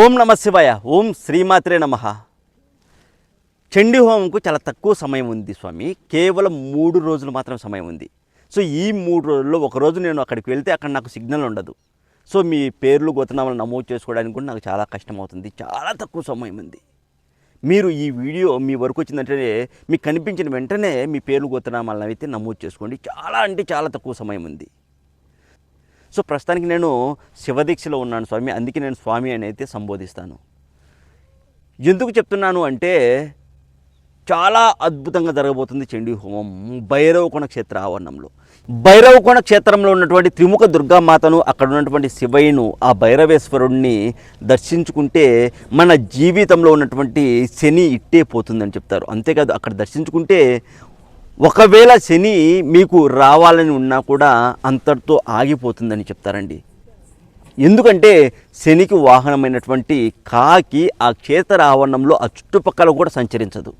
ఓం నమ శివాయ ఓం శ్రీమాత్రే నమ. చండీ హోమంకు చాలా తక్కువ సమయం ఉంది స్వామి కేవలం మూడు రోజులు మాత్రం సమయం ఉంది. సో ఈ మూడు రోజుల్లో ఒక రోజు నేను అక్కడికి వెళ్తే అక్కడ నాకు సిగ్నల్ ఉండదు. సో మీ పేర్లు గోతనామాలు నమోదు చేసుకోవడానికి కూడా నాకు చాలా కష్టం అవుతుంది చాలా తక్కువ సమయం ఉంది. మీరు ఈ వీడియో మీ వరకు వచ్చిందంటే మీకు కనిపించిన వెంటనే మీ పేర్లు గోతనామాలను అయితే నమోదు చేసుకోండి చాలా అంటే చాలా తక్కువ సమయం ఉంది. సో ప్రస్తుతానికి నేను శివదీక్షలో ఉన్నాను స్వామి. అందుకే నేను స్వామి అని అయితే సంబోధిస్తాను. ఎందుకు చెప్తున్నాను అంటే చాలా అద్భుతంగా జరగబోతుంది చండీ హోమం భైరవకోణ క్షేత్ర ఆవరణంలో. భైరవకోణ క్షేత్రంలో ఉన్నటువంటి త్రిముఖ దుర్గామాతను అక్కడ ఉన్నటువంటి శివయ్యను ఆ భైరవేశ్వరుణ్ణి దర్శించుకుంటే మన జీవితంలో ఉన్నటువంటి శని ఇట్టే పోతుందని చెప్తారు. అంతేకాదు అక్కడ దర్శించుకుంటే ఒకవేళ శని మీకు రావాలని ఉన్నా కూడా అంతటితో ఆగిపోతుందని చెప్తారండి. ఎందుకంటే శనికి వాహనమైనటువంటి కాకి ఆ క్షేత్ర ఆవరణంలో ఆ చుట్టుపక్కల కూడా సంచరించదు.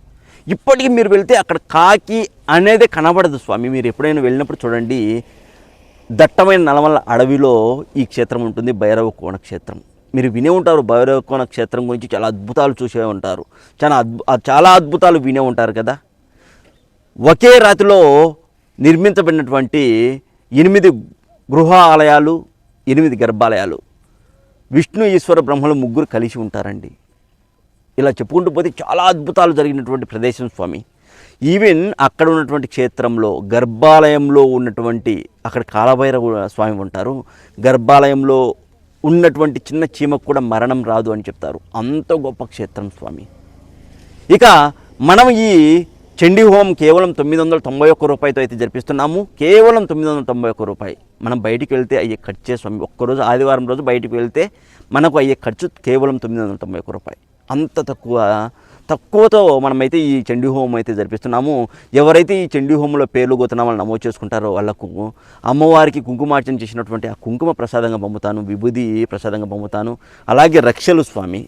ఇప్పటికీ మీరు వెళ్తే అక్కడ కాకి అనేది కనబడదు స్వామి. మీరు ఎప్పుడైనా వెళ్ళినప్పుడు చూడండి దట్టమైన నలమల అడవిలో ఈ క్షేత్రం ఉంటుంది భైరవ కోణ క్షేత్రం. మీరు వినే ఉంటారు భైరవ కోణ క్షేత్రం గురించి చాలా అద్భుతాలు చూసే ఉంటారు. చాలా అద్భు చాలా అద్భుతాలు వినే ఉంటారు కదా. ఒకే రాతిలో నిర్మించబడినటువంటి ఎనిమిది గృహ ఆలయాలు ఎనిమిది గర్భాలయాలు. విష్ణు ఈశ్వర బ్రహ్మలు ముగ్గురు కలిసి ఉంటారండి. ఇలా చెప్పుకుంటూ పోతే చాలా అద్భుతాలు జరిగినటువంటి ప్రదేశం స్వామి. ఈవెన్ అక్కడ ఉన్నటువంటి క్షేత్రంలో గర్భాలయంలో ఉన్నటువంటి అక్కడ కాలభైరవ స్వామి ఉంటారు. గర్భాలయంలో ఉన్నటువంటి చిన్న చీమకు కూడా మరణం రాదు అని చెప్తారు. అంత గొప్ప క్షేత్రం స్వామి. ఇక మనం ఈ చండీ హోమం కేవలం తొమ్మిది వందల తొంభై ఒక్క రూపాయతో అయితే జరిపిస్తున్నాము. కేవలం తొమ్మిది వందల తొంభై ఒక్క రూపాయి. మనం బయటికి వెళ్తే అయ్యే ఖర్చే స్వామి. ఒక్కరోజు ఆదివారం రోజు బయటికి వెళ్తే మనకు అయ్యే ఖర్చు కేవలం తొమ్మిది వందల తొంభై ఒక్క రూపాయి. అంత తక్కువ తక్కువతో మనమైతే ఈ చండీ హోమం అయితే జరిపిస్తున్నాము. ఎవరైతే ఈ చండీ హోమంలో పేర్లు వాళ్ళు నమోదు చేసుకుంటారో వాళ్ళకు అమ్మవారికి కుంకుమార్చన చేసినటువంటి ఆ కుంకుమ ప్రసాదంగా పంపుతాను. విభూది ప్రసాదంగా పంపుతాను. అలాగే రక్షలు స్వామి.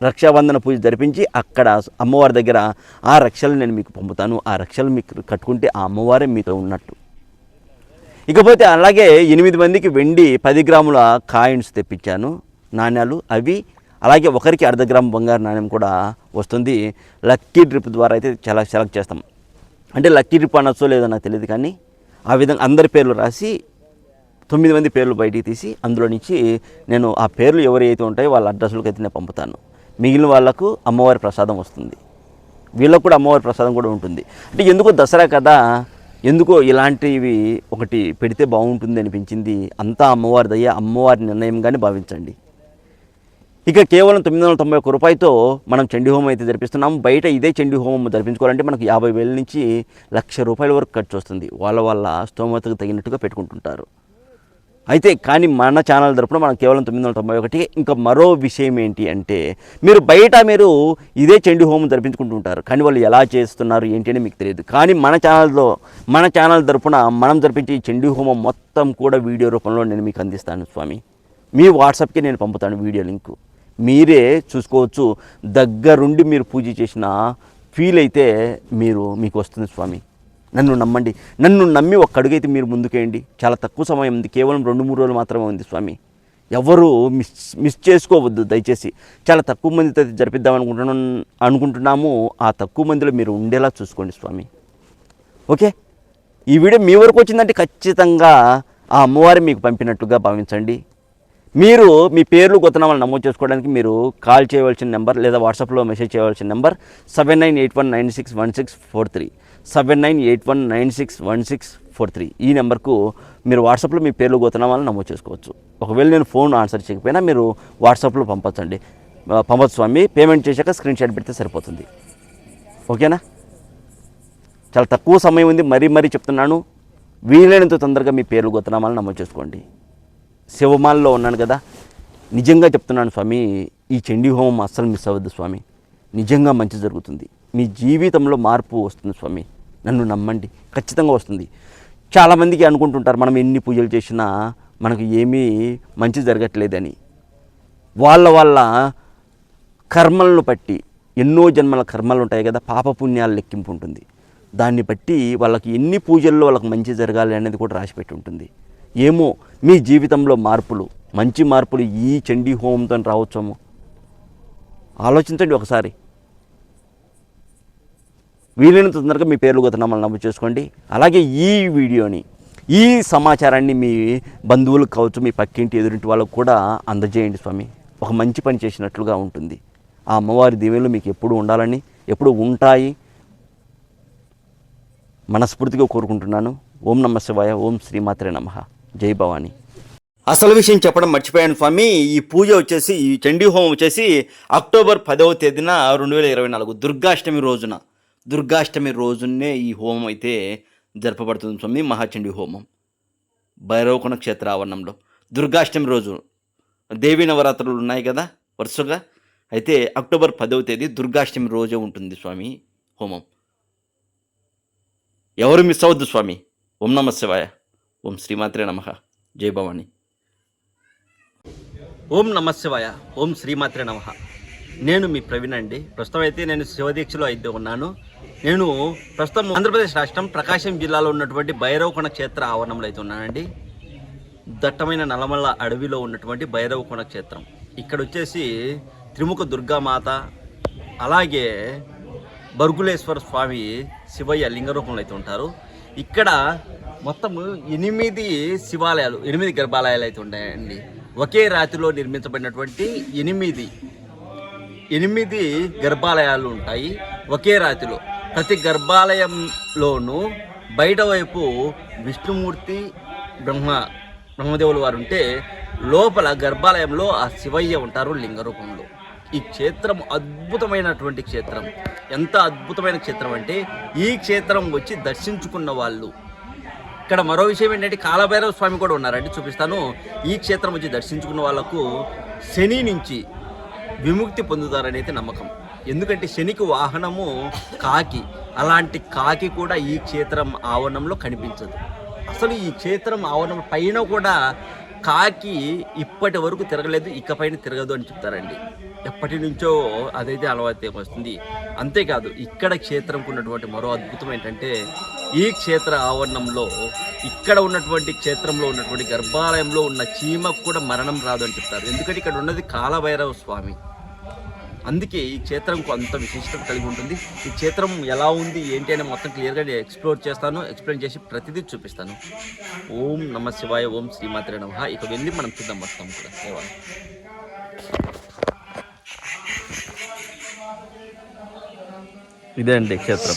రక్షాబంధన పూజ జరిపించి అక్కడ అమ్మవారి దగ్గర ఆ రక్షలు నేను మీకు పంపుతాను. ఆ రక్షలు మీకు కట్టుకుంటే ఆ అమ్మవారే మీతో ఉన్నట్టు. ఇకపోతే అలాగే ఎనిమిది మందికి వెండి పది గ్రాముల కాయిన్స్ తెప్పించాను నాణ్యాలు అవి. అలాగే ఒకరికి అర్ధ గ్రాము బంగారు నాణ్యం కూడా వస్తుంది. లక్కీ డ్రిప్ ద్వారా అయితే చాలా సెలెక్ట్ చేస్తాం. అంటే లక్కీ డ్రిప్ అనొచ్చో లేదో నాకు తెలియదు కానీ ఆ విధంగా అందరి పేర్లు రాసి తొమ్మిది మంది పేర్లు బయటికి తీసి అందులో నుంచి నేను ఆ పేర్లు ఎవరైతే ఉంటాయో వాళ్ళ అడ్రస్లకు అయితే నేను పంపుతాను. మిగిలిన వాళ్ళకు అమ్మవారి ప్రసాదం వస్తుంది. వీళ్ళకు కూడా అమ్మవారి ప్రసాదం కూడా ఉంటుంది. అంటే ఎందుకో దసరా కదా ఎందుకో ఇలాంటివి ఒకటి పెడితే బాగుంటుంది అనిపించింది. అంతా అమ్మవారి దయ అమ్మవారి నిర్ణయంగానే భావించండి. ఇక కేవలం తొమ్మిది వందల తొంభై ఒక్క రూపాయతో మనం చండీ హోమం అయితే జరిపిస్తున్నాం. బయట ఇదే చండీ హోమం జరిపించుకోవాలంటే మనకు యాభై వేల నుంచి లక్ష రూపాయల వరకు ఖర్చు వస్తుంది. వాళ్ళ వాళ్ళ స్తోమతకు తగినట్టుగా పెట్టుకుంటుంటారు. అయితే కానీ మన ఛానల్ తరపున మనం కేవలం తొమ్మిది వందల తొంభై ఒకటి. ఇంకా మరో విషయం ఏంటి అంటే మీరు బయట మీరు ఇదే చెండు హోమం జరిపించుకుంటుంటారు కానీ వాళ్ళు ఎలా చేస్తున్నారు ఏంటి అని మీకు తెలియదు. కానీ మన ఛానల్లో మన ఛానల్ తరపున మనం జరిపించే ఈ హోమం మొత్తం కూడా వీడియో రూపంలో నేను మీకు అందిస్తాను స్వామి. మీ వాట్సాప్కి నేను పంపుతాను వీడియో లింకు. మీరే చూసుకోవచ్చు. దగ్గరుండి మీరు పూజ చేసిన ఫీల్ అయితే మీరు మీకు వస్తుంది స్వామి. నన్ను నమ్మండి. నన్ను నమ్మి ఒక్క అడుగైతే మీరు ముందుకేయండి. చాలా తక్కువ సమయం ఉంది. కేవలం రెండు మూడు రోజులు మాత్రమే ఉంది స్వామి. ఎవరు మిస్ మిస్ చేసుకోవద్దు దయచేసి. చాలా తక్కువ మందితో జరిపిద్దాం అనుకుంటున్నాం అనుకుంటున్నాము. ఆ తక్కువ మందిలో మీరు ఉండేలా చూసుకోండి స్వామి. ఓకే? ఈ వీడియో మీ వరకు వచ్చిందంటే ఖచ్చితంగా ఆ అమ్మవారి మీకు పంపినట్టుగా భావించండి. మీరు మీ పేర్లు కొత్తనామాలు నమోదు చేసుకోవడానికి మీరు కాల్ చేయవలసిన నెంబర్ లేదా వాట్సాప్లో మెసేజ్ చేయవలసిన number seven nine eight one nine six one six four three. Seven nine eight one nine six one six four three. ఈ నెంబర్కు మీరు వాట్సాప్లో మీ పేర్లు గోతనామాలను నమోదు చేసుకోవచ్చు. ఒకవేళ నేను ఫోన్ ఆన్సర్ చేయకపోయినా మీరు వాట్సాప్లో పంపొచ్చండి. పంపచ్చు స్వామి. పేమెంట్ చేశాక స్క్రీన్ షాట్ పెడితే సరిపోతుంది. ఓకేనా? చాలా తక్కువ సమయం ఉంది. మరీ మరీ చెప్తున్నాను. వీలైనంత తొందరగా మీ పేర్లు గొత్తనామాలు నమోదు చేసుకోండి. శివమాలలో ఉన్నాను కదా. నిజంగా చెప్తున్నాను స్వామి ఈ చండీ హోమం అస్సలు మిస్ అవ్వద్దు స్వామి. నిజంగా మంచి జరుగుతుంది. మీ జీవితంలో మార్పు వస్తుంది స్వామి. నన్ను నమ్మండి. ఖచ్చితంగా వస్తుంది. చాలామందికి అనుకుంటుంటారు మనం ఎన్ని పూజలు చేసినా మనకు ఏమీ మంచి జరగట్లేదని. వాళ్ళ వాళ్ళ కర్మలను బట్టి ఎన్నో జన్మల కర్మలు ఉంటాయి కదా పాపపుణ్యాల లెక్కింపు ఉంటుంది. దాన్ని బట్టి వాళ్ళకి ఎన్ని పూజల్లో వాళ్ళకి మంచి జరగాలి అనేది కూడా రాసిపెట్టి ఉంటుంది. ఏమో మీ జీవితంలో మార్పులు మంచి మార్పులు ఈ చండీ హోమంతో రావచ్చేమో ఆలోచించండి ఒకసారి. వీలైనంత తొందరగా మీ పేర్లు గతనామాలు నమోదు చేసుకోండి. అలాగే ఈ వీడియోని ఈ సమాచారాన్ని మీ బంధువులకు కావచ్చు మీ పక్కింటి ఎదురింటి వాళ్ళకు కూడా అందజేయండి స్వామి. ఒక మంచి పని చేసినట్లుగా ఉంటుంది. ఆ అమ్మవారి దీవెనలు మీకు ఎప్పుడు ఉండాలని ఎప్పుడు ఉంటాయి. మనస్ఫూర్తిగా కోరుకుంటున్నాను. ఓం నమ శివాయ ఓం శ్రీమాత్రే నమ. జై భవాని. అసలు విషయం చెప్పడం మర్చిపోయాను స్వామి. ఈ పూజ వచ్చేసి ఈ చండీ హోమం వచ్చేసి అక్టోబర్ పదవ తేదీన రెండు వేల ఇరవై నాలుగు దుర్గాష్టమి రోజున. దుర్గాష్టమి రోజునే ఈ హోమం అయితే జరపబడుతుంది స్వామి మహాచండి హోమం. భైరవకొండ క్షేత్ర ఆవరణంలో దుర్గాష్టమి రోజు దేవీ నవరాత్రులు ఉన్నాయి కదా వరుసగా. అయితే అక్టోబర్ పదవ తేదీ దుర్గాష్టమి రోజే ఉంటుంది స్వామి హోమం. ఎవరు మిస్ అవ్వద్దు స్వామి. ఓం నమ శివాయ. ఓం శ్రీమాత్రే నమ. జై భవాని. ఓం నమ శివాయ. ఓం శ్రీమాత్రే నమ. నేను మీ ప్రవీణ్ అండి. ప్రస్తుతం అయితే నేను శివదీక్షలో అయితే ఉన్నాను. నేను ప్రస్తుతం ఆంధ్రప్రదేశ్ రాష్ట్రం ప్రకాశం జిల్లాలో ఉన్నటువంటి భైరవకొండ క్షేత్ర ఆవరణంలో అయితే ఉన్నానండి. దట్టమైన నల్లమల్ల అడవిలో ఉన్నటువంటి భైరవకొండ క్షేత్రం. ఇక్కడ వచ్చేసి త్రిముఖ దుర్గామాత అలాగే బర్గులేశ్వర స్వామి శివయ్య లింగ రూపంలో అయితే ఉంటారు. ఇక్కడ మొత్తం ఎనిమిది శివాలయాలు ఎనిమిది గర్భాలయాలు అయితే ఉంటాయండి ఒకే రాతిలో నిర్మించబడినటువంటి ఎనిమిది ఎనిమిది గర్భాలయాలు ఉంటాయి ఒకే రాతిలో. ప్రతి గర్భాలయంలోనూ బయట వైపు విష్ణుమూర్తి బ్రహ్మ బ్రహ్మదేవులు వారు ఉంటే లోపల గర్భాలయంలో ఆ శివయ్య ఉంటారు లింగ రూపంలో. ఈ క్షేత్రం అద్భుతమైనటువంటి క్షేత్రం. ఎంత అద్భుతమైన క్షేత్రం అంటే ఈ క్షేత్రం వచ్చి దర్శించుకున్న వాళ్ళు. ఇక్కడ మరో విషయం ఏంటంటే కాలభైరవ స్వామి కూడా ఉన్నారండి చూపిస్తాను. ఈ క్షేత్రం వచ్చి దర్శించుకున్న వాళ్ళకు శని నుంచి విముక్తి పొందుతారనేది నమ్మకం. ఎందుకంటే శనికి వాహనము కాకి. అలాంటి కాకి కూడా ఈ క్షేత్రం ఆవరణంలో కనిపించదు. అసలు ఈ క్షేత్రం ఆవరణం పైన కూడా కాకి ఇప్పటి వరకు తిరగలేదు ఇకపైన తిరగదు అని చెప్తారండి. ఎప్పటి నుంచో అదైతే అలవాటు వస్తుంది అంతేకాదు ఇక్కడ క్షేత్రంకు ఉన్నటువంటి మరో అద్భుతం ఏంటంటే ఈ క్షేత్ర ఆవరణంలో ఇక్కడ ఉన్నటువంటి క్షేత్రంలో ఉన్నటువంటి గర్భాలయంలో ఉన్న చీమకు కూడా మరణం రాదు అని చెప్తారు. ఎందుకంటే ఇక్కడ ఉన్నది కాలభైరవ స్వామి. అందుకే ఈ క్షేత్రంకు అంత విశిష్టత కలిగి ఉంటుంది. ఈ క్షేత్రం ఎలా ఉంది ఏంటి అని మొత్తం క్లియర్గా ఎక్స్ప్లోర్ చేస్తాను ఎక్స్ప్లెయిన్ చేసి ప్రతిదీ చూపిస్తాను. ఓం నమ శివాయ ఓం శ్రీమాత్రే నమ. ఇక వెళ్ళి మనం చూద్దాం మొత్తం కూడా. సేవ ఇదే అండి క్షేత్రం.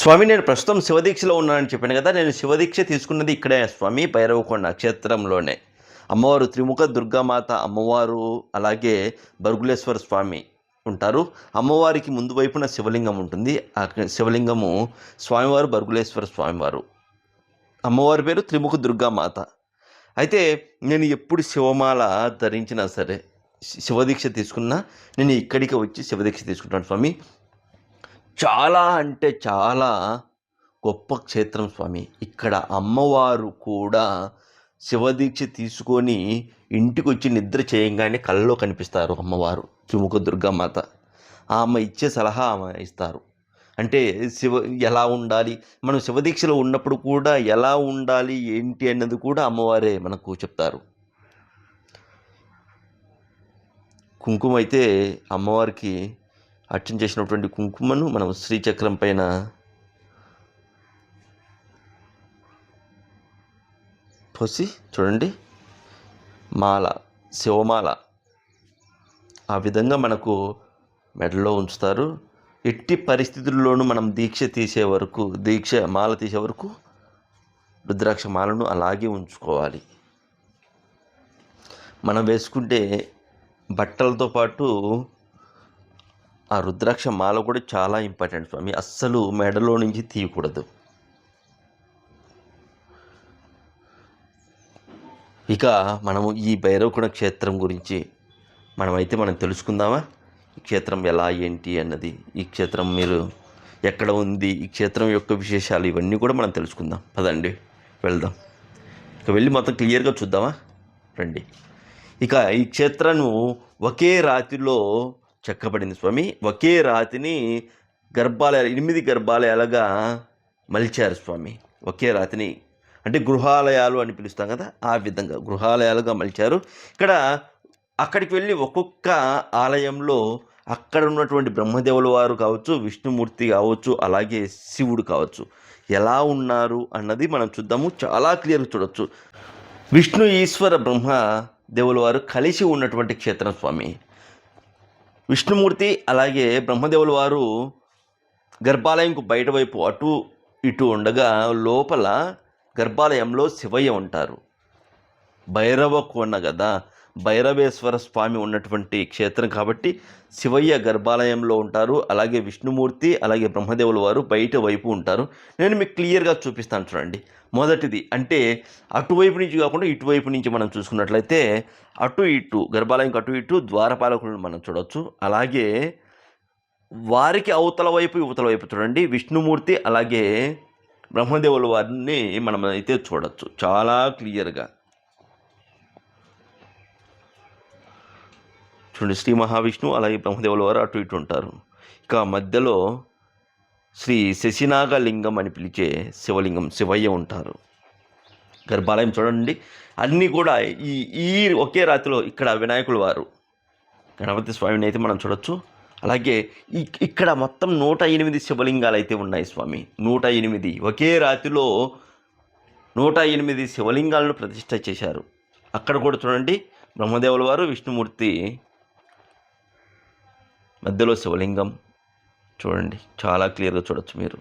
స్వామి నేను ప్రస్తుతం శివదీక్షలో ఉన్నానని చెప్పాను కదా నేను శివదీక్ష తీసుకున్నది ఇక్కడే స్వామి భైరవకొండ క్షేత్రంలోనే. అమ్మవారు త్రిముఖ దుర్గామాత అమ్మవారు అలాగే బరుగులేశ్వర స్వామి ఉంటారు. అమ్మవారికి ముందు వైపున శివలింగం ఉంటుంది. ఆ శివలింగము స్వామివారు బర్గులేశ్వర స్వామివారు. అమ్మవారి పేరు త్రిముఖ దుర్గామాత. అయితే నేను ఎప్పుడు శివమాల ధరించినా సరే శివదీక్ష తీసుకున్నా నేను ఇక్కడికి వచ్చి శివదీక్ష తీసుకుంటాను స్వామి. చాలా అంటే చాలా గొప్ప క్షేత్రం స్వామి. ఇక్కడ అమ్మవారు కూడా శివదీక్ష తీసుకొని ఇంటికి వచ్చి నిద్ర చేయంగానే కళ్ళలో కనిపిస్తారు అమ్మవారు త్రిముఖ దుర్గామాత ఆమె ఇచ్చే సలహా ఆమె ఇస్తారు. అంటే శివ ఎలా ఉండాలి? మనం శివదీక్షలో ఉన్నప్పుడు కూడా ఎలా ఉండాలి ఏంటి అన్నది కూడా అమ్మవారే మనకు చెప్తారు. కుంకుమ అయితే అమ్మవారికి అర్చన చేసినటువంటి కుంకుమను మనం శ్రీచక్రం పైన పోసి చూడండి. మాల శివమాల. ఆ విధంగా మనకు మెడలో ఉంచుతారు. ఎట్టి పరిస్థితుల్లోనూ మనం దీక్ష తీసే వరకు దీక్ష మాల తీసే వరకు రుద్రాక్ష మాలను అలాగే ఉంచుకోవాలి. మనం వేసుకుంటే బట్టలతో పాటు ఆ రుద్రాక్ష మాల కూడా చాలా ఇంపార్టెంట్ స్వామి. అస్సలు మెడలో నుంచి తీయకూడదు. ఇక మనము ఈ భైరవకుణ క్షేత్రం గురించి మనమైతే మనం తెలుసుకుందామా? ఈ క్షేత్రం ఎలా ఏంటి అన్నది? ఈ క్షేత్రం మీరు ఎక్కడ ఉంది? ఈ క్షేత్రం యొక్క విశేషాలు ఇవన్నీ కూడా మనం తెలుసుకుందాం. పదండి వెళ్దాం. ఇక వెళ్ళి మొత్తం క్లియర్గా చూద్దామా? రండి. ఇక ఈ క్షేత్రము ఒకే రాతిలో చెక్కబడింది స్వామి. ఒకే రాతిని గర్భాలయాలు ఎనిమిది గర్భాలయాలుగా మలిచారు స్వామి. ఒకే రాతిని అంటే గృహాలయాలు అని పిలుస్తాం కదా ఆ విధంగా గృహాలయాలుగా మలిచారు. ఇక్కడ అక్కడికి వెళ్ళి ఒక్కొక్క ఆలయంలో అక్కడ ఉన్నటువంటి బ్రహ్మదేవుల వారు కావచ్చు విష్ణుమూర్తి కావచ్చు అలాగే శివుడు కావచ్చు. ఎలా ఉన్నారు అన్నది మనం చూద్దాము. చాలా క్లియర్గా చూడొచ్చు. విష్ణు ఈశ్వర బ్రహ్మ దేవుల వారు కలిసి ఉన్నటువంటి క్షేత్రం స్వామి. విష్ణుమూర్తి అలాగే బ్రహ్మదేవుల వారు గర్భాలయంకు బయట వైపు అటు ఇటు ఉండగా లోపల గర్భాలయంలో శివయ్య ఉంటారు. భైరవ కోన కదా భైరవేశ్వర స్వామి ఉన్నటువంటి క్షేత్రం కాబట్టి శివయ్య గర్భాలయంలో ఉంటారు. అలాగే విష్ణుమూర్తి అలాగే బ్రహ్మదేవుల వారు బయట వైపు ఉంటారు. నేను మీకు క్లియర్గా చూపిస్తాను చూడండి. మొదటిది అంటే అటువైపు నుంచి కాకుండా ఇటువైపు నుంచి మనం చూసుకున్నట్లయితే అటు ఇటు గర్భాలయంకి అటు ఇటు ద్వారపాలకులను మనం చూడవచ్చు అలాగే వారికి అవతల వైపు యువతల వైపు చూడండి. విష్ణుమూర్తి అలాగే బ్రహ్మదేవుల వారిని మనం అయితే చూడొచ్చు. చాలా క్లియర్గా. చూడండి శ్రీ మహావిష్ణువు అలాగే బ్రహ్మదేవుల వారు అటు ఇటు ఉంటారు. ఇక మధ్యలో శ్రీ శశినాగ లింగం అని పిలిచే శివలింగం శివయ్య ఉంటారు. గర్భాలయం చూడండి. అన్నీ కూడా ఈ ఈ ఒకే రాతిలో ఇక్కడ వినాయకుల వారు. గణపతి స్వామిని అయితే మనం చూడొచ్చు. అలాగే ఇక్కడ మొత్తం నూట ఎనిమిది శివలింగాలు అయితే ఉన్నాయి స్వామి. నూట ఎనిమిది. ఒకే రాతిలో నూట ఎనిమిది శివలింగాలను ప్రతిష్ట చేశారు. అక్కడ కూడా చూడండి బ్రహ్మదేవుల వారు విష్ణుమూర్తి మధ్యలో శివలింగం. చూడండి చాలా క్లియర్గా చూడొచ్చు మీరు.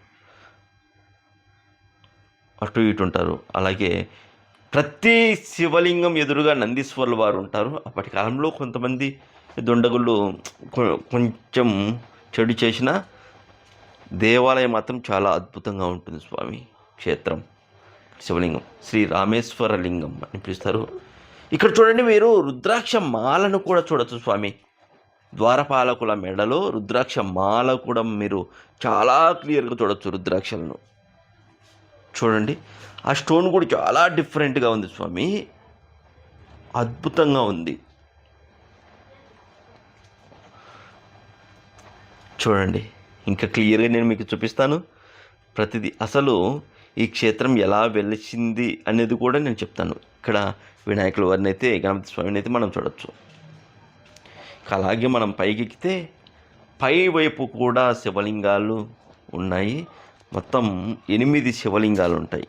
అటు ఇటు ఉంటారు. అలాగే ప్రతి శివలింగం ఎదురుగా నందీశ్వరుల వారు ఉంటారు. అప్పటి కాలంలో కొంతమంది దుండగులు కొంచెం చెడు చేసిన దేవాలయం మాత్రం చాలా అద్భుతంగా ఉంటుంది స్వామి క్షేత్రం. శివలింగం. శ్రీ రామేశ్వర లింగం అని పిలుస్తారు. ఇక్కడ చూడండి మీరు రుద్రాక్ష మాలను కూడా చూడొచ్చు స్వామి. ద్వారపాలకుల మెడలో రుద్రాక్ష మాల కూడా మీరు చాలా క్లియర్గా చూడొచ్చు రుద్రాక్షలను. చూడండి. ఆ స్టోన్ కూడా చాలా డిఫరెంట్గా ఉంది స్వామి. అద్భుతంగా ఉంది. చూడండి. ఇంకా క్లియర్గా నేను మీకు చూపిస్తాను. ప్రతిదీ అసలు ఈ క్షేత్రం ఎలా వెలిచింది అనేది కూడా నేను చెప్తాను. ఇక్కడ వినాయకుల వారిని అయితే గణపతి స్వామిని అయితే మనం చూడొచ్చు. అలాగే మనం పైకి ఎక్కితే పై వైపు కూడా శివలింగాలు ఉన్నాయి. మొత్తం ఎనిమిది శివలింగాలు ఉంటాయి.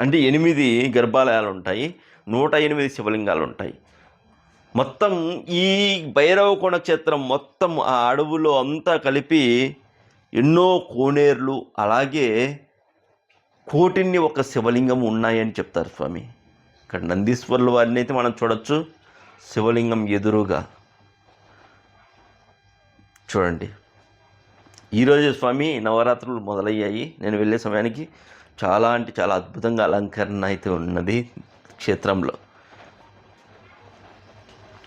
అంటే ఎనిమిది గర్భాలయాలు ఉంటాయి. నూట ఎనిమిది శివలింగాలు ఉంటాయి. మొత్తం ఈ భైరవ కోణ క్షేత్రం మొత్తం ఆ అడవులో అంతా కలిపి ఎన్నో కోనేర్లు అలాగే కోటిన్ని ఒక శివలింగం ఉన్నాయని చెప్తారు స్వామి. ఇక్కడ నందీశ్వరుల వారిని అయితే మనం చూడొచ్చు. శివలింగం ఎదురుగా. చూడండి. ఈరోజు స్వామి నవరాత్రులు మొదలయ్యాయి. నేను వెళ్ళే సమయానికి చాలా అంటే చాలా అద్భుతంగా అలంకరణ అయితే ఉన్నది క్షేత్రంలో.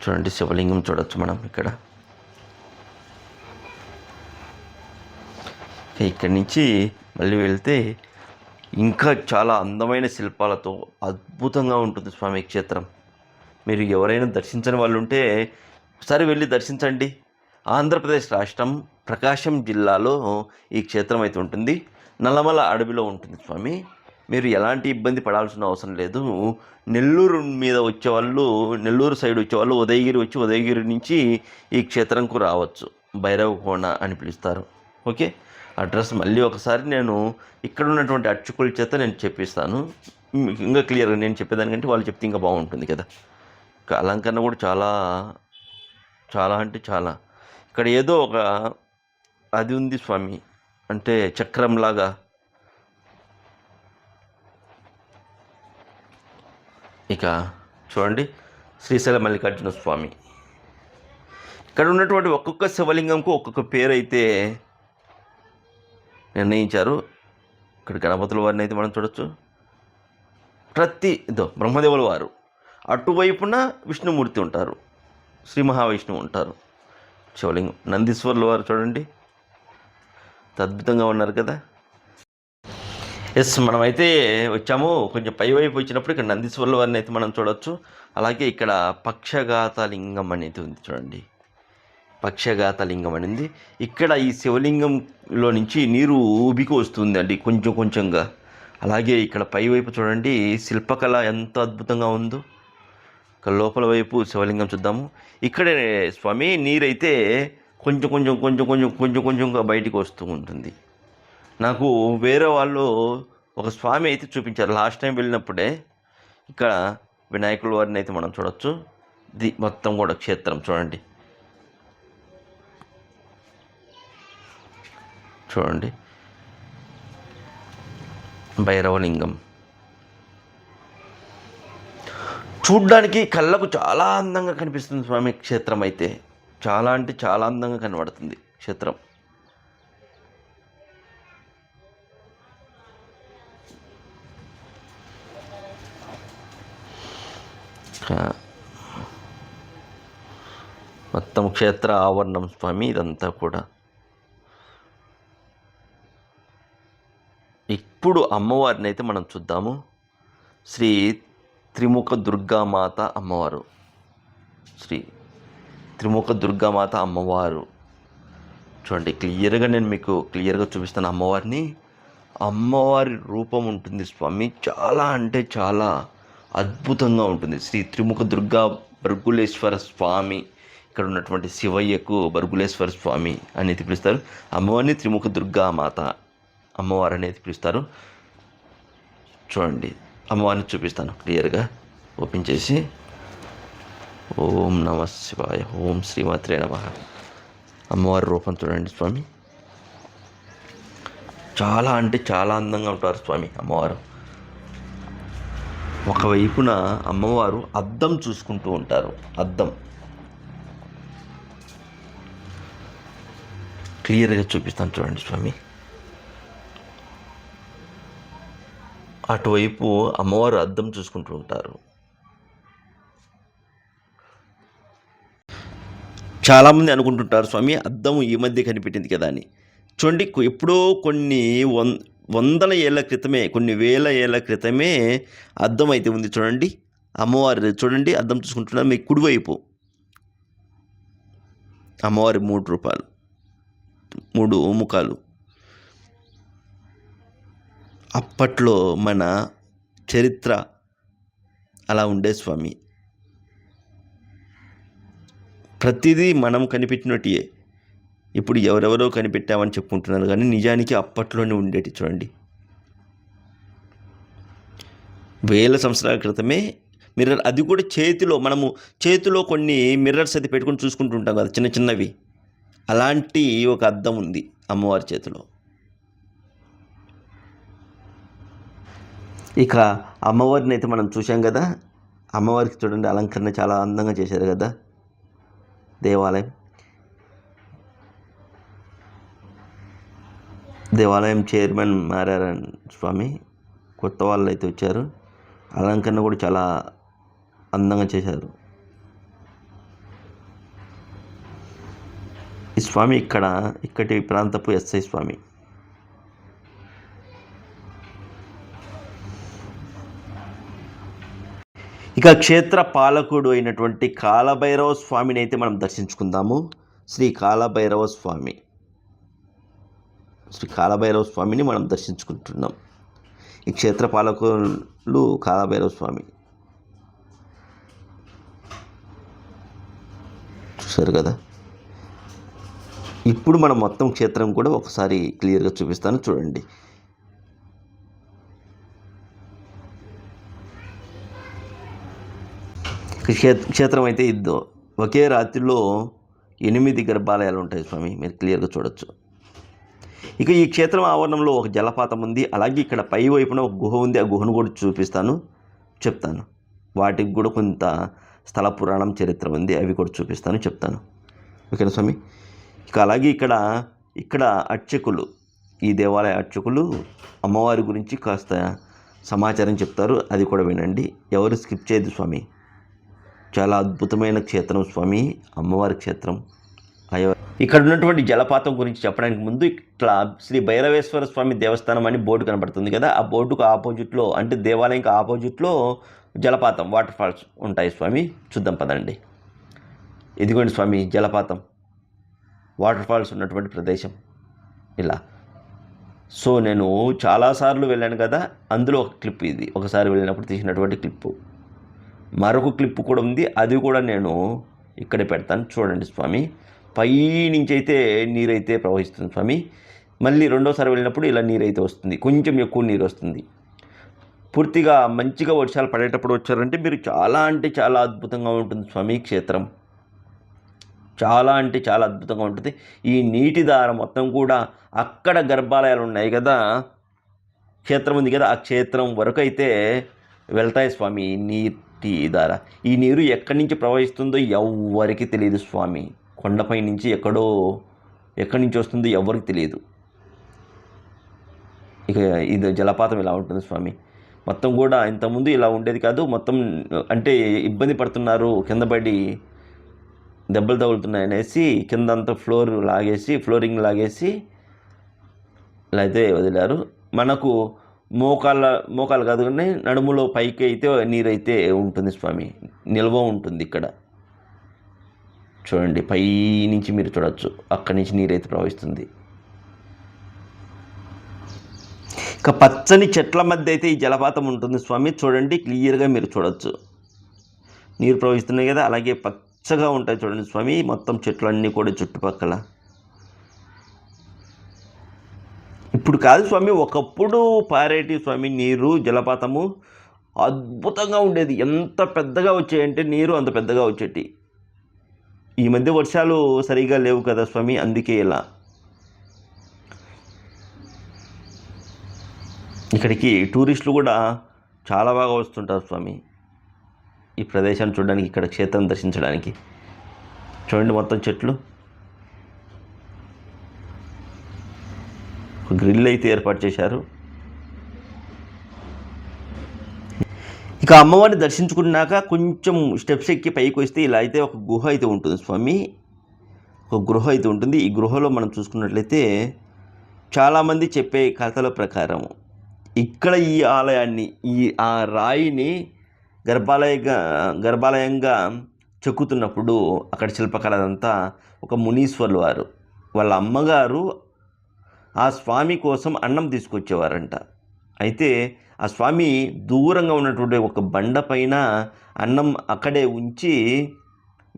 చూడండి శివలింగం చూడొచ్చు మనం ఇక్కడ. ఇక్కడి నుంచి మళ్ళీ వెళ్తే ఇంకా చాలా అందమైన శిల్పాలతో అద్భుతంగా ఉంటుంది స్వామి ఈ క్షేత్రం. మీరు ఎవరైనా దర్శించని వాళ్ళు ఉంటే ఒకసారి వెళ్ళి దర్శించండి. ఆంధ్రప్రదేశ్ రాష్ట్రం ప్రకాశం జిల్లాలో ఈ క్షేత్రం అయితే ఉంటుంది. నల్లమల అడవిలో ఉంటుంది స్వామి. మీరు ఎలాంటి ఇబ్బంది పడాల్సిన అవసరం లేదు. నెల్లూరు మీద వచ్చేవాళ్ళు నెల్లూరు సైడ్ వచ్చేవాళ్ళు ఉదయగిరి వచ్చి ఉదయగిరి నుంచి ఈ క్షేత్రంకు రావచ్చు. భైరవ కోణ అని పిలుస్తారు. ఓకే? అడ్రస్ మళ్ళీ ఒకసారి నేను ఇక్కడ ఉన్నటువంటి అర్చకుల చేత నేను చెప్పిస్తాను. మీకు ఇంకా క్లియర్గా నేను చెప్పేదానికంటే వాళ్ళు చెప్తే ఇంకా బాగుంటుంది కదా. ఇంకా అలంకరణ కూడా చాలా చాలా అంటే చాలా. ఇక్కడ ఏదో ఒక అది ఉంది స్వామి అంటే చక్రంలాగా ఇక చూడండి శ్రీశైల మల్లికార్జున స్వామి. ఇక్కడ ఉన్నటువంటి ఒక్కొక్క శివలింగంకు ఒక్కొక్క పేరు అయితే నిర్ణయించారు. ఇక్కడ గణపతుల వారిని అయితే మనం చూడొచ్చు. ప్రతి ఇదో బ్రహ్మదేవుల వారు అటువైపున విష్ణుమూర్తి ఉంటారు. శ్రీ మహావిష్ణువు ఉంటారు. శివలింగం నందీశ్వరుల వారు చూడండి. అద్భుతంగా ఉన్నారు కదా. ఎస్ మనమైతే వచ్చాము. కొంచెం పై వైపు వచ్చినప్పుడు ఇక్కడ నందీశ్వరుల వారిని అయితే మనం చూడొచ్చు. అలాగే ఇక్కడ పక్షఘాత లింగం అనేది ఉంది చూడండి. పక్షఘాత లింగం అనేది. ఇక్కడ ఈ శివలింగంలో నుంచి నీరు ఊబికి వస్తుంది అండి కొంచెం కొంచెంగా. అలాగే ఇక్కడ పై వైపు చూడండి. శిల్పకళ ఎంత అద్భుతంగా ఉందో. ఇక్కడ లోపల వైపు శివలింగం చూద్దాము. ఇక్కడే స్వామి నీరైతే కొంచెం కొంచెం కొంచెం కొంచెం కొంచెం కొంచెంగా బయటికి వస్తూ ఉంటుంది. నాకు వేరే వాళ్ళు ఒక స్వామి అయితే చూపించారు. లాస్ట్ టైం వెళ్ళినప్పుడే ఇక్కడ వినాయకుల వారిని అయితే మనం చూడొచ్చు. ఇది మొత్తం కూడా క్షేత్రం చూడండి. చూడండి. భైరవలింగం. చూడ్డానికి కళ్ళకు చాలా అందంగా కనిపిస్తుంది స్వామి క్షేత్రం అయితే. చాలా అంటే చాలా అందంగా కనబడుతుంది క్షేత్రం. మొత్తం క్షేత్ర ఆవరణం స్వామి ఇదంతా కూడా. ఇప్పుడు అమ్మవారిని అయితే మనం చూద్దాము. శ్రీ త్రిముఖ దుర్గామాత అమ్మవారు. శ్రీ త్రిముఖ దుర్గామాత అమ్మవారు. చూడండి క్లియర్గా నేను మీకు క్లియర్గా చూపిస్తాను అమ్మవారిని. అమ్మవారి రూపం ఉంటుంది స్వామి. చాలా అంటే చాలా అద్భుతంగా ఉంటుంది. శ్రీ త్రిముఖ దుర్గా బర్గులేశ్వర స్వామి ఇక్కడ ఉన్నటువంటి శివయ్యకు బర్గులేశ్వర స్వామి అనేది పిలుస్తారు. అమ్మవారిని త్రిముఖ దుర్గా మాత అమ్మవారు అనేది పిలుస్తారు. చూడండి అమ్మవారిని చూపిస్తాను క్లియర్గా. ఓపెన్ చేసి ఓం నమ శివాయ ఓం శ్రీమాత్రే నమ. అమ్మవారి రూపం చూడండి స్వామి. చాలా అంటే చాలా అందంగా ఉంటారు స్వామి అమ్మవారు. ఒకవైపున అమ్మవారు అద్దం చూసుకుంటూ ఉంటారు. అద్దం. క్లియర్గా చూపిస్తాను చూడండి స్వామి. అటువైపు అమ్మవారు అద్దం చూసుకుంటూ ఉంటారు. చాలామంది అనుకుంటుంటారు స్వామి అద్దం ఈ మధ్య కనిపెట్టింది కదా అని. చూడండి ఎప్పుడో కొన్ని వన్ వందల ఏళ్ళ క్రితమే కొన్ని వేల ఏళ్ళ క్రితమే అద్దం అయితే ఉంది చూడండి. అమ్మవారి చూడండి అద్దం చూసుకుంటున్నారు? మీ కుడివైపు. అమ్మవారి మూడు రూపాయలు మూడు ముఖాలు. అప్పట్లో మన చరిత్ర అలా ఉండే స్వామి. ప్రతిదీ మనం కనిపెట్టినట్టే. ఇప్పుడు ఎవరెవరో కనిపెట్టామని చెప్పుకుంటున్నారు కానీ నిజానికి అప్పట్లోనే ఉండేటి చూడండి. వేల సంవత్సరాల క్రితమే మిర్రర్ అది కూడా చేతిలో మనము చేతిలో కొన్ని మిర్రర్స్ అది పెట్టుకొని చూసుకుంటూ ఉంటాం కదా చిన్న చిన్నవి. అలాంటి ఒక అద్దం ఉంది అమ్మవారి చేతిలో. ఇక అమ్మవారిని అయితే మనం చూసాం కదా అమ్మవారికి చూడండి అలంకరణ చాలా అందంగా చేశారు కదా దేవాలయం. దేవాలయం చైర్మన్ మారారన్ స్వామి కొత్త వాళ్ళు అయితే వచ్చారు. అలంకరణ కూడా చాలా అందంగా చేశారు. ఈ స్వామి ఇక్కడ ఇక్కడి ప్రాంతపు ఎస్ఐ స్వామి. ఇక క్షేత్ర పాలకుడు అయినటువంటి కాలభైరవ స్వామిని అయితే మనం దర్శించుకుందాము. శ్రీ కాలభైరవ స్వామి. శ్రీ కాలభైరవ స్వామిని మనం దర్శించుకుంటున్నాం. ఈ క్షేత్ర పాలకులు కాలభైరవ స్వామి. చూశారు కదా? ఇప్పుడు మనం మొత్తం క్షేత్రం కూడా ఒకసారి క్లియర్గా చూపిస్తాను చూడండి. క్షేత్రం అయితే ఇద్దో ఒకే రాత్రిలో ఎనిమిది గర్భాలయాలు ఉంటాయి స్వామి. మీరు క్లియర్గా చూడొచ్చు. ఇక ఈ క్షేత్రం ఆవరణంలో ఒక జలపాతం ఉంది. అలాగే ఇక్కడ పై వైపున ఒక గుహ ఉంది. ఆ గుహను కూడా చూపిస్తాను. చెప్తాను. వాటికి కూడా కొంత స్థల పురాణం చరిత్ర ఉంది. అవి కూడా చూపిస్తాను. చెప్తాను. ఓకేనా స్వామి? ఇక అలాగే ఇక్కడ ఇక్కడ అర్చకులు ఈ దేవాలయ అర్చకులు అమ్మవారి గురించి కాస్త సమాచారం చెప్తారు. అది కూడా వినండి. ఎవరు స్కిప్ చేయదు స్వామి. చాలా అద్భుతమైన క్షేత్రం స్వామి. అమ్మవారి క్షేత్రం. అయ్యో. ఇక్కడ ఉన్నటువంటి జలపాతం గురించి చెప్పడానికి ముందు ఇట్లా శ్రీ భైరవేశ్వర స్వామి దేవస్థానం అని బోర్డు కనబడుతుంది కదా ఆ బోర్డుకు ఆపోజిట్లో అంటే దేవాలయంకి ఆపోజిట్లో జలపాతం వాటర్ ఫాల్స్ ఉంటాయి స్వామి. చూద్దాం పదండి. ఇదిగోండి స్వామి జలపాతం. వాటర్ ఫాల్స్ ఉన్నటువంటి ప్రదేశం. ఇలా. సో నేను చాలాసార్లు వెళ్ళాను కదా అందులో ఒక క్లిప్ ఇది. ఒకసారి వెళ్ళినప్పుడు తీసినటువంటి క్లిప్పు. మరొక క్లిప్ కూడా ఉంది. అది కూడా నేను ఇక్కడే పెడతాను. చూడండి స్వామి. పై నుంచి అయితే నీరైతే ప్రవహిస్తుంది స్వామి. మళ్ళీ రెండోసారి వెళ్ళినప్పుడు ఇలా నీరైతే వస్తుంది. కొంచెం ఎక్కువ నీరు వస్తుంది. పూర్తిగా మంచిగా వర్షాలు పడేటప్పుడు వచ్చారంటే మీరు చాలా అంటే చాలా అద్భుతంగా ఉంటుంది స్వామి క్షేత్రం. చాలా అంటే చాలా అద్భుతంగా ఉంటుంది. ఈ నీటి దార మొత్తం కూడా అక్కడ గర్భాలయాలు ఉన్నాయి కదా. క్షేత్రం ఉంది కదా. ఆ క్షేత్రం వరకు అయితే వెళ్తాయి స్వామి ఈ నీటి దార ఈ నీరు ఎక్కడి నుంచి ప్రవహిస్తుందో ఎవ్వరికి తెలియదు స్వామి. కొండపై నుంచి ఎక్కడో ఎక్కడి నుంచి వస్తుందో ఎవరికి తెలియదు. ఇక ఇది జలపాతం ఇలా ఉంటుంది స్వామి. మొత్తం కూడా ఇంతకుముందు ఇలా ఉండేది కాదు. మొత్తం అంటే ఇబ్బంది పడుతున్నారు. కింద పడి దెబ్బలు తగులుతున్నాయి అనేసి కింద అంతా ఫ్లోర్ లాగేసి ఫ్లోరింగ్ లాగేసి ఇలా అయితే వదిలారు. మనకు మోకాళ్ళ మోకాలు కాదు కానీ నడుములో పైకి అయితే నీరు అయితే ఉంటుంది స్వామి. నిల్వ ఉంటుంది ఇక్కడ. చూడండి పై నుంచి మీరు చూడవచ్చు అక్కడి నుంచి నీరు అయితే ప్రవహిస్తుంది. ఇక పచ్చని చెట్ల మధ్య అయితే ఈ జలపాతం ఉంటుంది స్వామి. చూడండి క్లియర్గా మీరు చూడవచ్చు నీరు ప్రవహిస్తున్నాయి కదా అలాగే పచ్చగా ఉంటాయి చూడండి స్వామి. మొత్తం చెట్లు అన్నీ కూడా చుట్టుపక్కల. ఇప్పుడు కాదు స్వామి ఒకప్పుడు పారేటి స్వామి నీరు జలపాతము అద్భుతంగా ఉండేది. ఎంత పెద్దగా వచ్చాయంటే నీరు అంత పెద్దగా వచ్చేటి. ఈ మధ్య వర్షాలు సరిగా లేవు కదా స్వామి అందుకే ఇలా. ఇక్కడికి టూరిస్టులు కూడా చాలా బాగా వస్తుంటారు స్వామి. ఈ ప్రదేశాన్ని చూడడానికి ఇక్కడ క్షేత్రం దర్శించడానికి. చూడండి మొత్తం చెట్లు. గ్రిల్ అయితే ఏర్పాటు చేశారు. ఇక అమ్మవారిని దర్శించుకున్నాక కొంచెం స్టెప్స్ ఎక్కి పైకి వస్తే ఇలా అయితే ఒక గుహ అయితే ఉంటుంది స్వామి. ఒక గృహ అయితే ఉంటుంది. ఈ గృహలో మనం చూసుకున్నట్లయితే చాలామంది చెప్పే కథల ప్రకారం ఇక్కడ ఈ ఆలయాన్ని ఈ ఆ రాయిని గర్భాలయంగా గర్భాలయంగా చెక్కుతున్నప్పుడు అక్కడ శిల్పకళదంతా ఒక మునీశ్వర్లు వారు వాళ్ళ అమ్మగారు ఆ స్వామి కోసం అన్నం తీసుకొచ్చేవారంట. అయితే ఆ స్వామి దూరంగా ఉన్నటువంటి ఒక బండ పైన అన్నం అక్కడే ఉంచి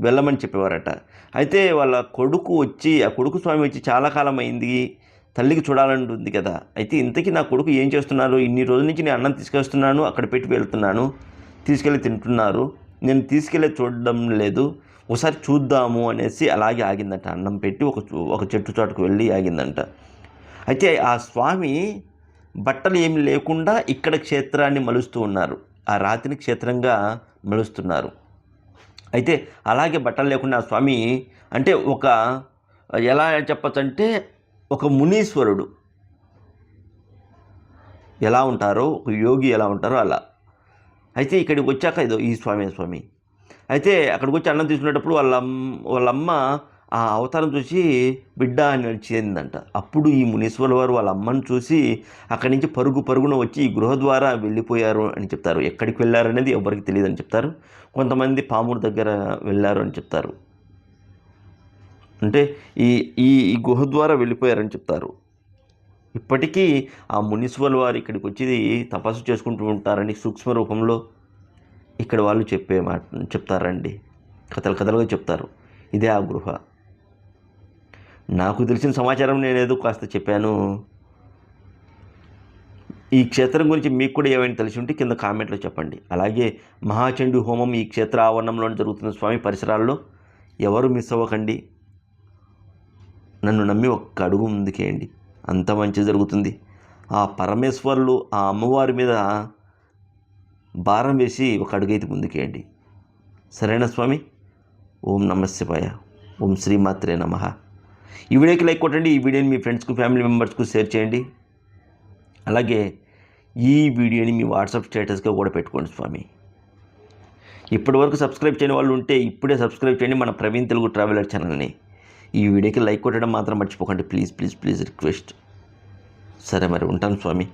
వెళ్ళమని చెప్పేవారట. అయితే వాళ్ళ కొడుకు వచ్చి ఆ కొడుకు స్వామి వచ్చి చాలా కాలం అయింది తల్లికి చూడాలంటుంది కదా. అయితే ఇంతకీ నా కొడుకు ఏం చేస్తున్నారు? ఇన్ని రోజుల నుంచి నేను అన్నం తీసుకొస్తున్నాను అక్కడ పెట్టి వెళ్తున్నాను తీసుకెళ్ళి తింటున్నారు. నేను తీసుకెళ్ళి చూడడం లేదు. ఒకసారి చూద్దాము అనేసి అలాగే ఆగిందంట. అన్నం పెట్టి ఒక ఒక చెట్టు చోటకు వెళ్ళి ఆగిందంట. అయితే ఆ స్వామి బట్టలు ఏమి లేకుండా ఇక్కడ క్షేత్రాన్ని మలుస్తూ ఉన్నారు. ఆ రాతిని క్షేత్రంగా మలుస్తున్నారు. అయితే అలాగే బట్టలు లేకుండా ఆ స్వామి అంటే ఒక ఎలా చెప్పచ్చు అంటే ఒక మునీశ్వరుడు. ఎలా ఉంటారో ఒక యోగి ఎలా ఉంటారో అలా. అయితే ఇక్కడికి వచ్చాక ఇదో ఈ స్వామి స్వామి. అయితే అక్కడికి వచ్చి అన్నం తీసుకునేటప్పుడు వాళ్ళ వాళ్ళమ్మ వాళ్ళ అమ్మ ఆ అవతారం చూసి బిడ్డ అని నడిచిందంట. అప్పుడు ఈ మునీశ్వరుల వారు వాళ్ళ అమ్మని చూసి అక్కడి నుంచి పరుగు పరుగున వచ్చి ఈ గృహ ద్వారా వెళ్ళిపోయారు అని చెప్తారు. ఎక్కడికి వెళ్ళారు అనేది ఎవరికి తెలియదు అని చెప్తారు. కొంతమంది పాముడు దగ్గర వెళ్ళారు అని చెప్తారు. అంటే ఈ ఈ ఈ గుహ ద్వారా వెళ్ళిపోయారని చెప్తారు. ఇప్పటికీ ఆ మునిసిపల్ వారు ఇక్కడికి వచ్చి తపస్సు చేసుకుంటూ ఉంటారని సూక్ష్మ రూపంలో ఇక్కడ వాళ్ళు చెప్పే మాట చెప్తారండి. కథలు కథలుగా చెప్తారు. ఇదే ఆ గృహ. నాకు తెలిసిన సమాచారం నేను ఏదో కాస్త చెప్పాను. ఈ క్షేత్రం గురించి మీకు కూడా ఏమైనా తెలిసి ఉంటే కింద కామెంట్లో చెప్పండి. అలాగే మహాచండు హోమం ఈ క్షేత్ర ఆవరణంలో జరుగుతున్న స్వామి పరిసరాల్లో ఎవరు మిస్ అవ్వకండి. నన్ను నమ్మి ఒక్క అడుగు ముందుకేయండి. అంత మంచి జరుగుతుంది. ఆ పరమేశ్వరులు ఆ అమ్మవారి మీద భారం వేసి ఒక అడుగైతే ముందుకేయండి. సరేనా స్వామి? ఓం నమశివాయ ఓం శ్రీమాత్రే నమ. ఈ వీడియోకి లైక్ కొట్టండి ఈ వీడియోని మీ ఫ్రెండ్స్కు ఫ్యామిలీ మెంబర్స్కు షేర్ చేయండి. అలాగే ఈ వీడియోని మీ వాట్సాప్ స్టేటస్గా కూడా పెట్టుకోండి స్వామి. ఇప్పటివరకు సబ్స్క్రైబ్ చేయని వాళ్ళు ఉంటే ఇప్పుడే సబ్స్క్రైబ్ చేయండి మన ప్రవీణ్ తెలుగు ట్రావెలర్ ఛానల్ని ఈ వీడియోకి లైక్ కొట్టడం మాత్రం మర్చిపోకండి. ప్లీజ్ ప్లీజ్ ప్లీజ్ రిక్వెస్ట్ సరే మరి ఉంటాను స్వామి.